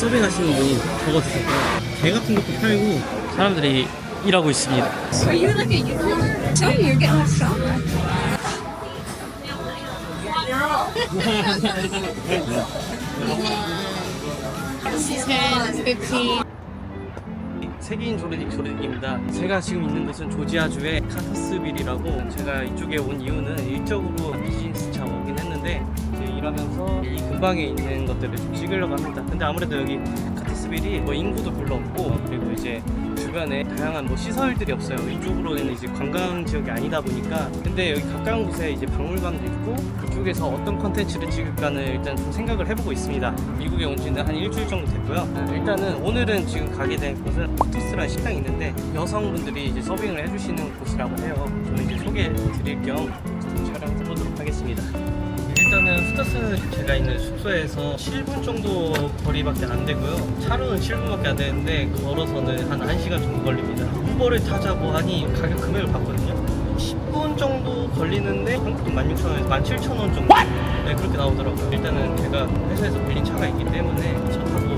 서빙하시는 분이 적어주셨고요. 개 같은 것도 팔고 사람들이 일하고 있습니다. 세계인 조르딕 조르딕입니다. 제가 지금 있는 곳은 조지아주의 카타스빌이라고 제가 이쪽에 온 이유는 일적으로 비즈니스 차 오긴 했는데 일하면서 이 근방에 있는 것들을 좀 찍으려고 합니다. 근데 아무래도 여기 카타스빌이 뭐 인구도 별로 없고 그리고 이제 주변에 다양한 뭐 시설들이 없어요. 이쪽으로는 이제 관광 지역이 아니다 보니까 근데 여기 가까운 곳에 이제 박물관도 있고 그쪽에서 어떤 컨텐츠를 찍을까는 일단 좀 생각을 해보고 있습니다. 미국에 온 지는 한 일주일 정도 됐고요. 일단은 오늘은 지금 가게 된 곳은 포토스라는 식당이 있는데 여성분들이 이제 서빙을 해주시는 곳이라고 해요. 저는 이제 소개해 드릴 겸 촬영해 보도록 하겠습니다. 일단은 후타스 제가 있는 숙소에서 7분 정도 거리밖에 안 되고요. 차로는 7분밖에 안 되는데 걸어서는 한 1시간 정도 걸립니다. 우버를 타자고 하니 가격 금액을 봤거든요. 10분 정도 걸리는데 한국 돈 16,000원에서 17,000원 정도 네, 그렇게 나오더라고요. 일단은 제가 회사에서 빌린 차가 있기 때문에 차 타고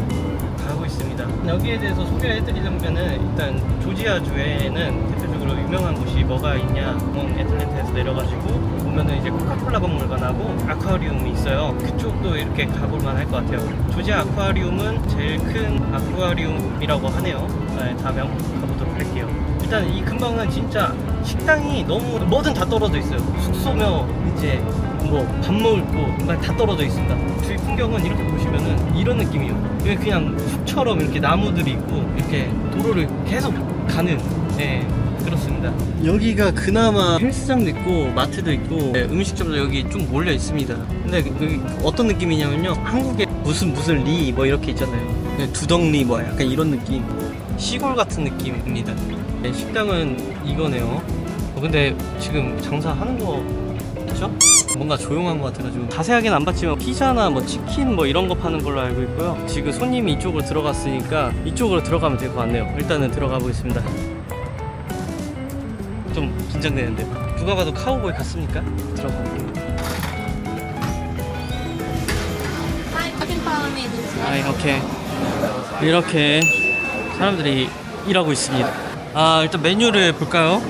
가고 있습니다. 여기에 대해서 소개를 해드리자면은 일단 조지아주에는 대표적으로 유명한 곳이 뭐가 있냐? 뭐 애틀랜타에서 내려가지고 보면은 이제 코카콜라 박물관하고 아쿠아리움이 있어요. 그쪽도 이렇게 가볼만 할 것 같아요. 조지아 아쿠아리움은 제일 큰 아쿠아리움이라고 하네요. 네, 다음에 한번 가보도록 할게요. 일단 이 근방은 진짜 식당이 너무 뭐든 다 떨어져 있어요. 숙소며 이제 뭐밥 먹을 거 뭔가 다 떨어져 있습니다. 주위 풍경은 이렇게 보시면은 이런 느낌이에요. 그냥 숲처럼 이렇게 나무들이 있고 이렇게 도로를 계속 가는 네, 그렇습니다. 여기가 그나마 헬스장도 있고 마트도 있고 네, 음식점도 여기 좀 몰려 있습니다. 근데 여기 어떤 느낌이냐면요. 한국에 무슨 무슨 리 뭐 이렇게 있잖아요. 네, 두덩리 뭐 약간 이런 느낌. 시골 같은 느낌입니다. 네, 식당은 이거네요. 어, 근데 지금 장사하는 거 맞죠? 뭔가 조용한 것 같아가지고 자세하게는 안 봤지만 피자나 뭐 치킨 뭐 이런 거 파는 걸로 알고 있고요. 지금 손님이 이쪽으로 들어갔으니까 이쪽으로 들어가면 될 것 같네요. 일단은 들어가 보겠습니다. 좀 긴장되는데 누가 봐도 카우보이 같습니까? 들어가 볼게요. You can follow me this way. 아, 오케이. 이렇게 사람들이 일하고 있습니다. 아, 일단 메뉴를 볼까요?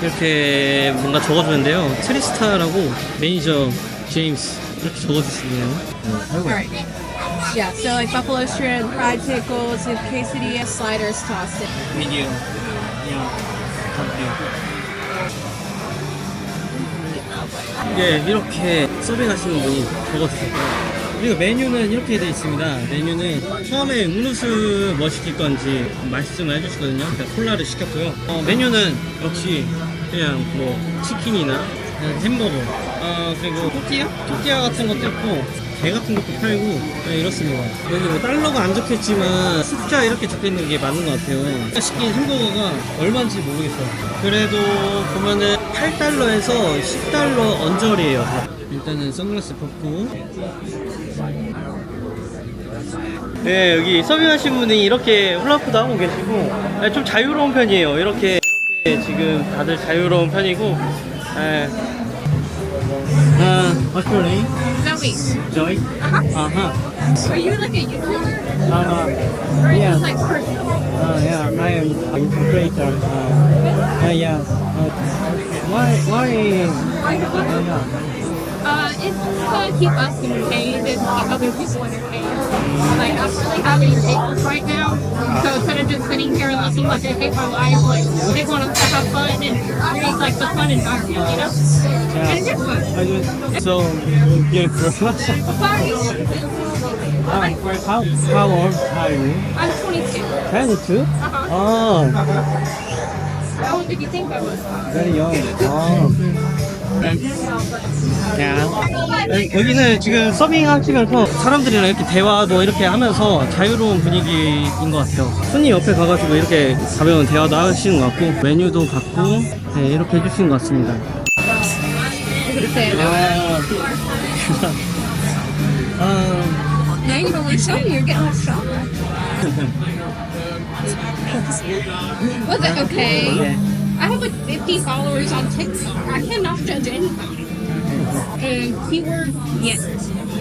이렇게 뭔가 적어주는데요. 트리스타라고 매니저 제임스 이렇게 적어주시네요. Alright. Yeah, so like buffalo shrimp, fried pickles, and quesadilla sliders tossed in. 미디어. 예, 이렇게 서빙하시는 분이 적어주셨고요. 그리고 메뉴는 이렇게 되어 있습니다. 메뉴는 처음에 음료수 뭐 시킬 건지 말씀을 해주시거든요. 콜라를 시켰고요. 어, 메뉴는 역시 그냥 뭐 치킨이나 햄버거, 어, 그리고 토끼야? 토끼야 같은 것도 있고 게 같은 것도 팔고 네, 이렇습니다. 여기 뭐 달러가 안 적혀있지만 숫자 이렇게 적혀있는 게 맞는 것 같아요. 시킨 햄버거가 얼마인지 모르겠어요. 그래도 보면은 8달러에서 10달러 언저리에요. 일단은 선글라스 벗고 네 여기 서빙하신 분이 이렇게 훌라후프도 하고 계시고 네, 좀 자유로운 편이에요. 이렇게 지금 다들 자유로운 편이고 네. 아, what's your name? Zoe, Joy? Uh-huh. Uh-huh. are you like a YouTuber? Uh-huh. Or Yeah. you like personal? Uh, yeah, I am a creator. Uh, uh, yeah. Uh, why, why? Uh, yeah. It's to keep us entertained and keep other people entertained. Like, I'm really having tables right now. So instead of just sitting here and looking like I hate my life, like, they want us to have fun and create, like, the fun environment, you know? And it's just fun. I just so beautiful. Sorry. how how old are you? I'm 22. Twenty-two. Uh-huh. Oh, How old did you think I was? very young. Oh. 야. 여기는 지금 서빙 하시면서 사람들이랑 이렇게 대화도 이렇게 하면서 자유로운 분위기인 것 같아요. 손님 옆에 가가지고 이렇게 가벼운 대화도 하시는 것 같고 메뉴도 받고 네, 이렇게 해주시는 것 같습니다. 아, 아, Now you don't want to show me, you're getting a shot. Was it okay? 네. I have like 50 followers on TikTok. I cannot judge anybody. And keyword, yes.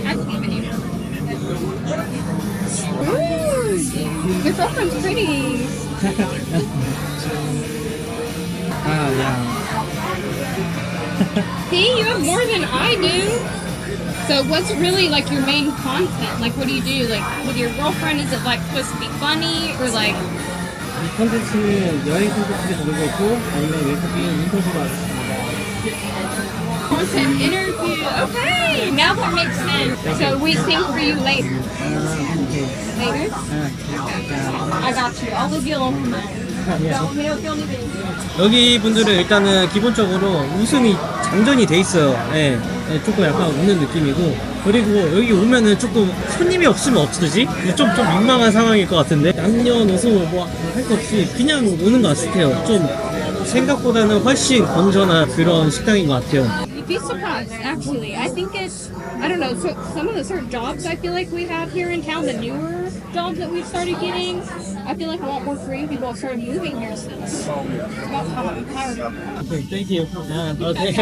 I believe in you. Ooh, Your girlfriend's pretty. Oh, 아, 야. See, you have more than I do. So what's really like your main content? Like what do you do? Like with your girlfriend, is it like supposed to be funny or like 이 컨텐츠는 여행 컨텐츠를 고르고 있고 아니면 외국인 인터뷰가 있습니다. content interview? Okay, now that makes sense. So we sing for you later. 아. Later? 아, I got you. I'll leave you alone for. 예. Anything. 여기 분들은 일단은 기본적으로 웃음이 장전이 돼 있어요. 예. 예, 조금 약간 웃는 느낌이고 그리고 여기 오면은 조금 손님이 없으면 어쩌지? 좀, 좀 민망한 상황일 것 같은데 남녀노소 뭐 할 거 없이 그냥 오는 것 같아요. 좀 생각보다는 훨씬 건전한 그런 식당인 것 같아요. You'd be surprised, actually. I think it's, I don't know, so some of the certain jobs I feel like we have here in town, the newer jobs that we've started getting, I feel like a lot more Korean people have started moving here since. About time. I'm tired of it. 오케이, 땡큐. 아, 오케이.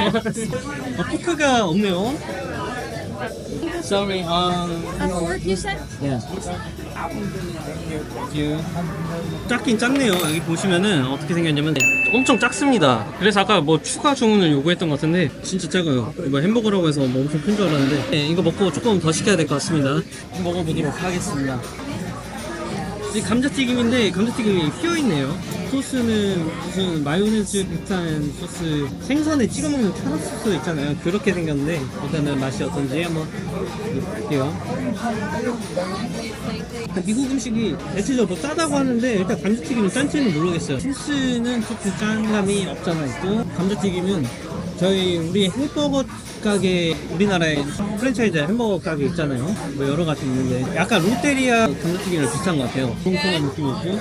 어, 포크가 없네요. Sorry, um, A fork, you said? Yeah. Thank 작긴 작네요. 여기 보시면은 어떻게 생겼냐면 엄청 작습니다. 그래서 아까 뭐 추가 주문을 요구했던 것 같은데 진짜 작아요. 이거 햄버거라고 해서 뭐 엄청 큰 줄 알았는데 네, 이거 먹고 조금 더 시켜야 될 것 같습니다. 먹어보도록 하겠습니다. 이 감자튀김인데 감자튀김이 휘어있네요. 소스는 무슨 마요네즈 비슷한 소스 생선에 찍어 먹는 타르 소스 있잖아요. 그렇게 생겼는데 일단은 맛이 어떤지 한번 볼게요. 미국 음식이 대체적으로 짜다고 하는데 일단 감자튀김은 짠지는 모르겠어요. 소스는 조금 짠 감이 없잖아 있고 감자튀김은 저희 우리 햄버거 가게 우리나라에 프랜차이즈 햄버거 가게 있잖아요. 뭐 여러 가지 있는데 약간 롯데리아 감자튀김이랑 비슷한 것 같아요. 통통한 느낌이 있고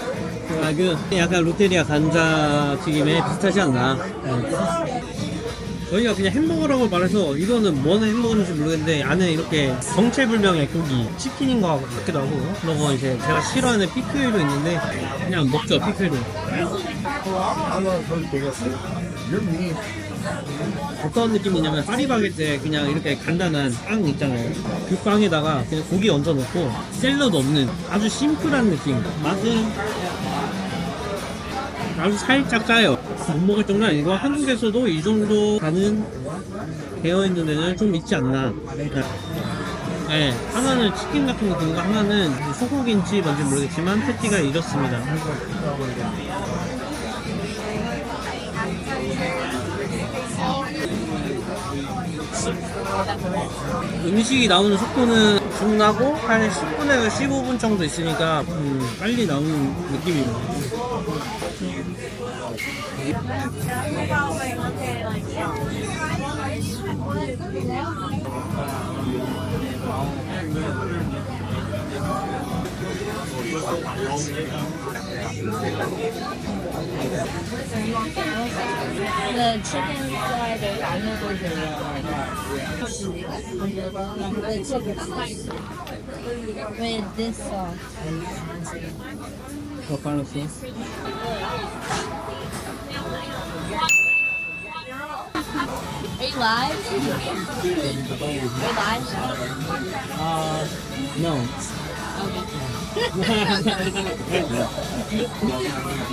아, 그 약간 롯데리아 감자튀김에 비슷하지 않나. 네. 저희가 그냥 햄버거라고 말해서 이거는 뭔 햄버거인지 모르겠는데 안에 이렇게 정체불명의 고기 치킨인 것 같기도 하고 그리고 이제 제가 싫어하는 피클도 있는데 그냥 먹죠 피클도 어떤 느낌이냐면 파리바게트에 그냥 이렇게 간단한 빵 있잖아요 그 빵에다가 그냥 고기 얹어 놓고 샐러드 없는 아주 심플한 느낌 맛은 아주 살짝 짜요. 못 먹을 정도는 아니고 한국에서도 이 정도 가는 되어 있는 데는 좀 있지 않나. 네, 하나는 치킨 같은 거 들고 하나는 소고기인지 뭔지 모르겠지만 패티가 이렇습니다. 음식이 나오는 속도는 중나고 한 10분에서 15분 정도 있으니까 음, 빨리 나오는 느낌입니다. The chicken fried the chicken sauce with this sauce. What kind of sauce? Are you live? Are you live? Uh, no. Okay.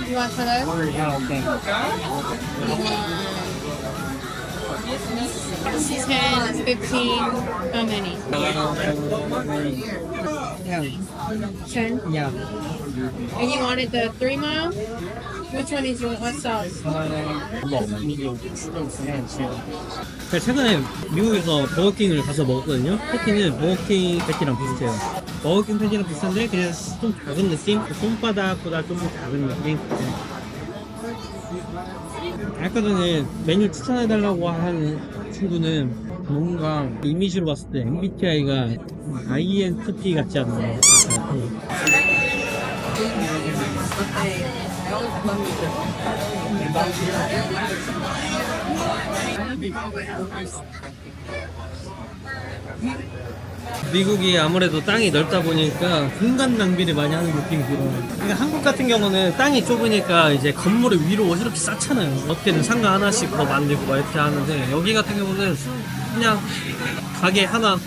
you want some of those? 아, 오케이. 10, 15, how many? Yeah, 10. yeah. And you wanted the 3 mile? Which one is your, what sauce? 제가 최근에 미국에서 버거킹을 가서 먹었거든요. 패티는 버거킹 패티랑 비슷해요. 버거킹 패티랑 비슷한데 그냥 좀 작은 느낌? 손바닥보다 좀 작은 느낌? 네. 아까 전에 메뉴 추천해달라고 한 친구는 뭔가 이미지로 봤을 때 MBTI가 INTP 같지 않나. 네. 미국이 아무래도 땅이 넓다 보니까 공간 낭비를 많이 하는 느낌이 들어요. 그러니까 한국 같은 경우는 땅이 좁으니까 이제 건물을 위로 이렇게 쌓잖아요. 어떻게든 상가 하나씩 더 만들고 막 이렇게 하는데 여기 같은 경우는 그냥 가게 하나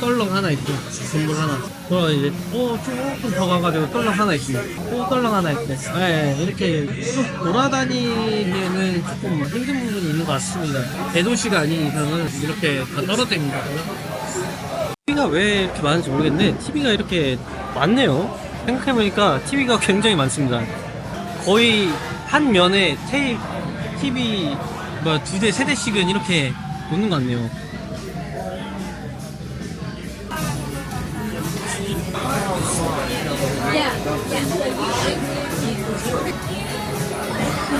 떨렁 하나 있고 선물 하나 그럼 이제 또 조금 더 가가지고 떨렁 하나 있고 또 떨렁 하나 있고 네, 이렇게 좀 돌아다니기에는 조금 힘든 부분이 있는 것 같습니다 대도시가 아닌 이상은 이렇게 다 떨어집니다 TV가 왜 이렇게 많은지 모르겠는데 TV가 이렇게 많네요 생각해보니까 TV가 굉장히 많습니다 거의 한 면에 테이, TV 뭐두 대, 세 대씩은 이렇게 놓는 것 같네요.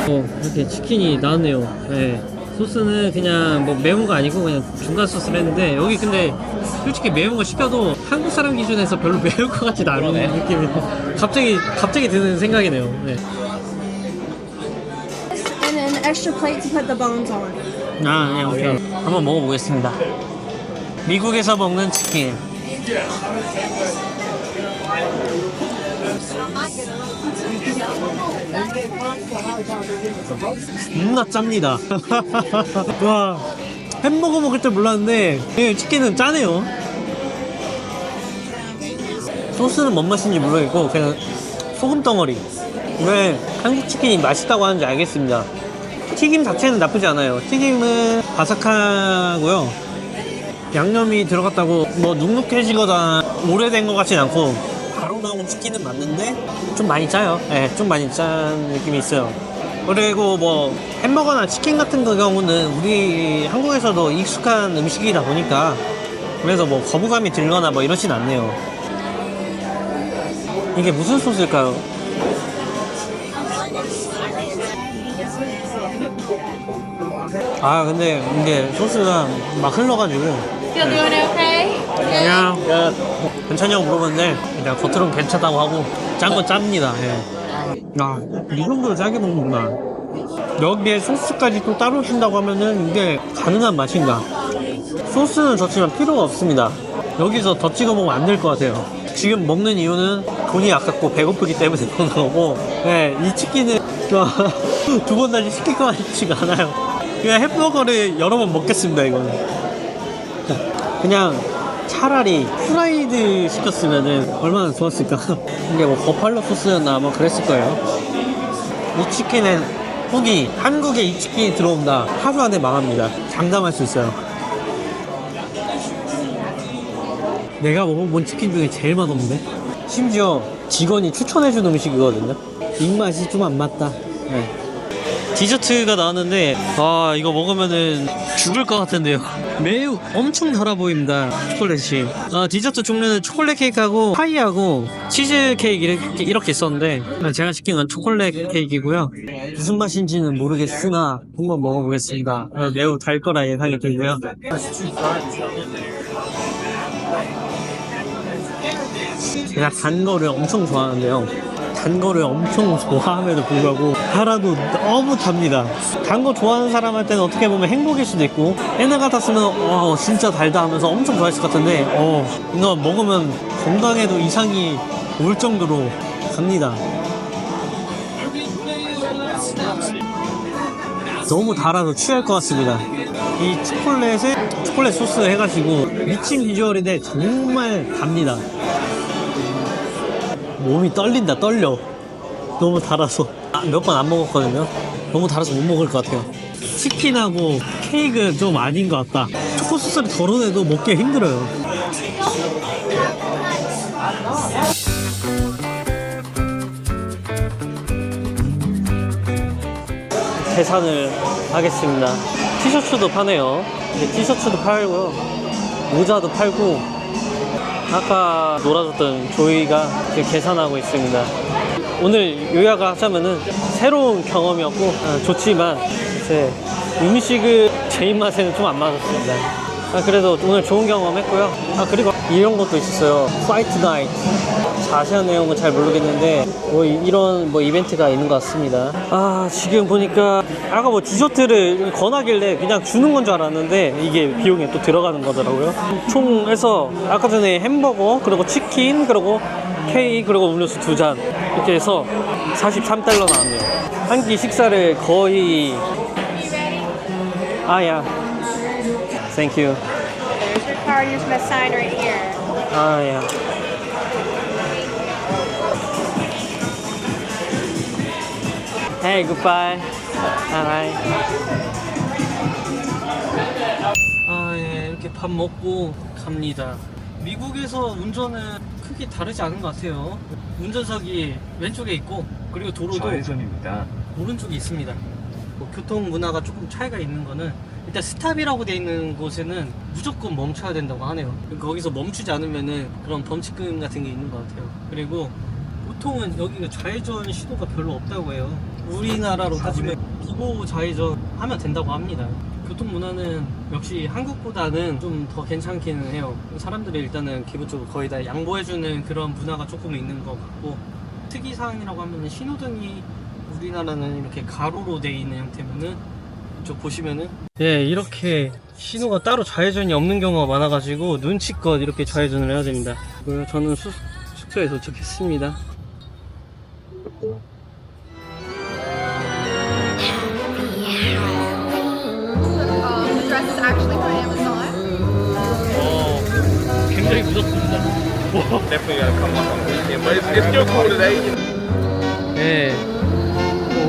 어, 이렇게 치킨이 나왔네요. 네. 소스는 그냥 뭐 매운 거 아니고 그냥 중간 소스를 했는데 여기 근데 솔직히 매운 거 시켜도 한국 사람 기준에서 별로 매울 것 같지도 않은 느낌이 갑자기 갑자기 드는 생각이네요. 네. and an extra plate to put the bones on. 아, 네, 오케이. 한번 먹어보겠습니다. 미국에서 먹는 치킨. 겁나 짭니다. 와, 햄버거 먹을 줄 몰랐는데, 예, 치킨은 짜네요. 소스는 뭔 맛인지 모르겠고, 그냥 소금 덩어리. 왜 한국 치킨이 맛있다고 하는지 알겠습니다. 튀김 자체는 나쁘지 않아요. 튀김은 바삭하고요. 양념이 들어갔다고 뭐 눅눅해지거나 오래된 것 같진 않고 나온 치킨은 맞는데 좀 많이 짜요. 예, 좀 많이 짠 느낌이 있어요. 그리고 뭐 햄버거나 치킨 같은 그 경우는 우리 한국에서도 익숙한 음식이다 보니까 그래서 뭐 거부감이 들거나 뭐 이러진 않네요. 이게 무슨 소스일까요? 아 근데 이게 소스가 막 흘러가지고 Still okay? 그냥 괜찮냐고 물어봤는데 그냥 겉으로는 괜찮다고 하고 짠 건 짭니다. 예. 아이 정도로 짜게 먹는구나. 여기에 소스까지 또 따로 준다고 하면은 이게 가능한 맛인가? 소스는 좋지만 필요가 없습니다. 여기서 더 찍어 먹으면 안 될 것 같아요. 지금 먹는 이유는 돈이 아깝고 배고프기 때문에 먹는 거고. 네, 이 치킨은 두 번 다시 시킬 것 같지가 않아요. 그냥 햄버거를 여러 번 먹겠습니다 이거는. 그냥 차라리 프라이드 시켰으면은 얼마나 좋았을까? 이게 뭐 버팔로 소스였나 아마 그랬을 거예요. 이 치킨은 후기 한국에 이 치킨이 들어온다. 하루 안에 망합니다. 장담할 수 있어요. 내가 먹어본 치킨 중에 제일 맛없는데? 심지어 직원이 추천해준 음식이거든요. 입맛이 좀 안 맞다. 네. 디저트가 나왔는데 아 이거 먹으면은 죽을 것 같은데요. 매우 엄청 달아 보입니다 초콜릿이 아, 디저트 종류는 초콜릿 케이크하고 파이하고 치즈 케이크 이렇게, 이렇게 있었는데 제가 시킨 건 초콜릿 케이크이고요. 무슨 맛인지는 모르겠으나 한번 먹어보겠습니다. 아, 매우 달 거라 예상이 들고요. 제가 단 거를 엄청 좋아하는데요. 단 거를 엄청 좋아함에도 불구하고 달아도 너무 답니다. 단 거 좋아하는 사람한테는 어떻게 보면 행복일 수도 있고 옛날 같았으면 와 진짜 달다 하면서 엄청 좋아했을 것 같은데 어 이거 먹으면 건강에도 이상이 올 정도로 갑니다. 너무 달아서 취할 것 같습니다. 이 초콜릿에 초콜릿 소스 해가지고 미친 비주얼인데 정말 답니다. 몸이 떨린다 떨려. 너무 달아서. 몇번 안 먹었거든요. 너무 달아서 못 먹을 것 같아요. 치킨하고 케이크는 좀 아닌 것 같다. 초코 소스를 덜어내도 먹기 힘들어요. 계산을 하겠습니다. 티셔츠도 파네요. 티셔츠도 팔고요. 모자도 팔고 아까 놀아줬던 조이가 지금 계산하고 있습니다. 오늘 요약을 하자면은 새로운 경험이었고 아, 좋지만 이제 음식을 제 입맛에는 좀 안 맞았습니다. 아, 그래도 오늘 좋은 경험 했고요. 아 그리고 이런 것도 있었어요. 화이트 나이트. 자세한 내용은 잘 모르겠는데 뭐 이- 이런 뭐 이벤트가 있는 것 같습니다. 아 지금 보니까 아까 뭐 디저트를 권하길래 그냥 주는 건 줄 알았는데 이게 비용에 또 들어가는 거더라고요. 총 해서 아까 전에 햄버거 그리고 치킨 그리고 케이크 그리고 음료수 두 잔 이렇게 해서 43달러 나왔네요. 한 끼 식사를 거의 아야. Thank you. card, you're just gonna sign right here. 아, 예. Hey, goodbye. Bye. 아, 예, 이렇게 밥 먹고 갑니다. 미국에서 운전은 크게 다르지 않은 것 같아요. 운전석이 왼쪽에 있고, 그리고 도로도 좌회전입니다. 오른쪽에 있습니다. 뭐 교통 문화가 조금 차이가 있는 거는 일단 스탑이라고 돼 있는 곳에는 무조건 멈춰야 된다고 하네요. 거기서 멈추지 않으면은 그런 범칙금 같은 게 있는 것 같아요. 그리고 보통은 여기가 좌회전 시도가 별로 없다고 해요. 우리나라로 따지면 비보 좌회전 하면 된다고 합니다. 교통 문화는 역시 한국보다는 좀 더 괜찮기는 해요. 사람들이 일단은 기본적으로 거의 다 양보해주는 그런 문화가 조금 있는 것 같고 특이사항이라고 하면 신호등이 우리나라는 이렇게 가로로 돼 있는 형태면은 저 보시면은 예 이렇게 신호가 따로 좌회전이 없는 경우가 많아가지고 눈치껏 이렇게 좌회전을 해야 됩니다 저는 수, 숙소에 도착했습니다 Um, the dress is actually from Amazon. 어 굉장히 무섭습니다 Definitely gotta come up on the weekend, but it's, it's still cool today. 예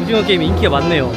오징어 게임 인기가 많네요